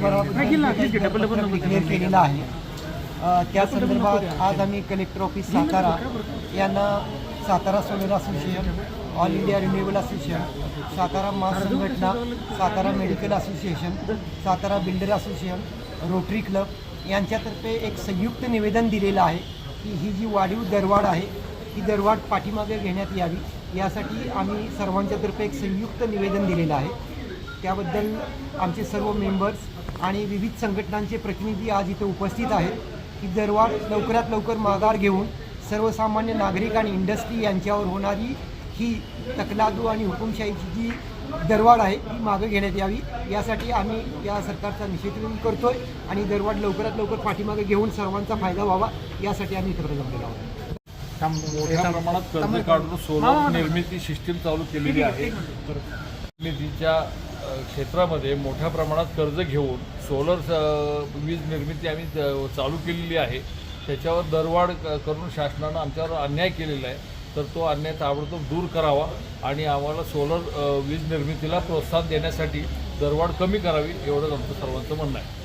संदर्भात केलेलं आहे त्या संदर्भात आज आम्ही कलेक्टर ऑफिस सातारा यांना Satara solar association all India renewable association Satara महासंघटना Satara medical association Satara builder association rotary club यांच्यातर्फे एक संयुक्त निवेदन दिलेलं आहे की ही जी वाढीव दरवाढ आहे ही दरवाढ पाठीमागे घेण्यात यावी यासाठी आम्ही सर्वांच्यातर्फे एक संयुक्त निवेदन दिलेलं आहे त्याबद्दल आमचे सर्व मेंबर्स आणि विविध संघटनांचे प्रतिनिधी आज इथे उपस्थित आहेत. ही दरवाढ लवकरात लवकर माघार घेऊन सर्वसामान्य नागरिक आणि इंडस्ट्री यांच्यावर होणारी ही तकलादू आणि हुकुमशाहीची जी दरवाढ आहे ती मागं घेण्यात यावी. यासाठी आम्ही या सरकारचा निषेध व्यक्त करतोय आणि दरवाढ लवकरात लवकर पाठीमागे घेऊन सर्वांचा फायदा व्हावा यासाठी आम्ही इकडे जमलेलो आहोत. मोठ्या प्रमाणात कर्ज काढून सोलर निर्मिती सिस्टीम चालू केलेली आहे अ, क्षेत्रामध्ये मोठ्या प्रमाणात कर्ज घेऊन सोलर वीज निर्मिती आम्ही चालू केलेली आहे. त्याच्यावर दरवाढ क- करून शासनानं आमच्यावर अन्याय केलेला आहे. तर तो अन्याय ताबडतोब दूर करावा आणि आम्हाला सोलर वीज निर्मितीला प्रोत्साहन देण्यासाठी दरवाढ कमी करावी एवढंच आमचं सर्वांचं म्हणणं आहे.